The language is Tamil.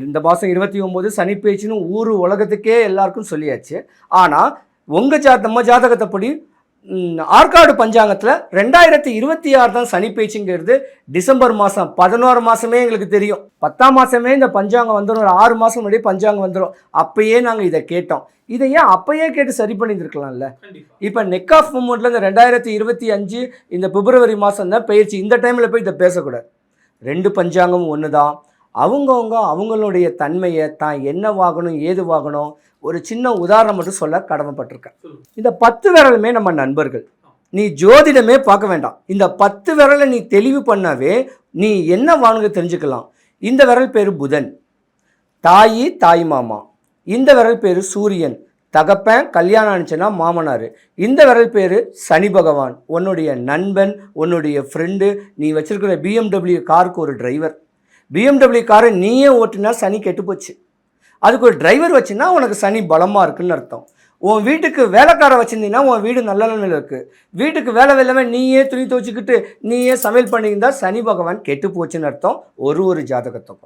இந்த மாதம் இருபத்தி ஒம்பது சனி பேச்சுன்னு ஊர் உலகத்துக்கே எல்லாருக்கும் சொல்லியாச்சு. ஆனால் உங்கள் ஜா நம்ம ஜாதகத்தைப்படி ஆற்காடு பஞ்சாங்கத்தில் ரெண்டாயிரத்தி இருபத்தி ஆறு தான் சனி பேச்சுங்கிறது டிசம்பர் மாதம் பதினோரு மாதமே எங்களுக்கு தெரியும். பத்தாம் மாதமே இந்த பஞ்சாங்கம் வந்துடும் ஒரு ஆறு மாதம் முன்னாடியே பஞ்சாங்கம் வந்துடும் அப்பயே நாங்கள் இதை கேட்டோம். இதை ஏன் அப்பயே கேட்டு சரி பண்ணியிருக்கலாம்ல இப்போ நெக் ஆஃப் மூமெண்ட்டில் இந்த ரெண்டாயிரத்தி இருபத்தி அஞ்சு இந்த பிப்ரவரி மாதம் தான் பயிற்சி. இந்த டைமில் போய் இதை பேசக்கூடாது. ரெண்டு பஞ்சாங்கமும் ஒன்று தான் அவங்கவுங்க அவங்களுடைய தன்மையை தான் என்ன வாங்கணும் ஏது வாங்கணும் ஒரு சின்ன உதாரணம் மட்டும் சொல்ல கடமைப்பட்டிருக்கேன். இந்த பத்து விரலுமே நம்ம நண்பர்கள். நீ ஜோதிடமே பார்க்க வேண்டாம். இந்த பத்து விரலை நீ தெளிவு பண்ணாவே நீ என்ன வாங்க தெரிஞ்சுக்கலாம். இந்த விரல் பேர் புதன். தாயி தாய் மாமா. இந்த விரல் பேர் சூரியன். தகப்பன் கல்யாணம் ஆனிச்சுன்னா மாமனார். இந்த விரல் பேர் சனி பகவான். உன்னுடைய நண்பன் உன்னுடைய ஃப்ரெண்டு நீ வச்சிருக்கிற பிஎம்டபிள்யூ காருக்கு ஒரு டிரைவர் பிஎம்டபிள்யூ காரை நீயே ஓட்டினா சனி கெட்டுப்போச்சு. அதுக்கு ஒரு டிரைவர் வச்சுன்னா உனக்கு சனி பலமாக இருக்குன்னு அர்த்தம். உன் வீட்டுக்கு வேலைக்காரை வச்சுருந்தீங்கன்னா உன் வீடு நல்ல நிலையில் இருக்குது வீட்டுக்கு வேலை இல்லாமல் நீயே துணி துவச்சிக்கிட்டு நீயே சமையல் பண்ணியிருந்தா சனி பகவான் கெட்டு போச்சுன்னு அர்த்தம். ஒரு ஒரு ஜாதகத்துக்கும்.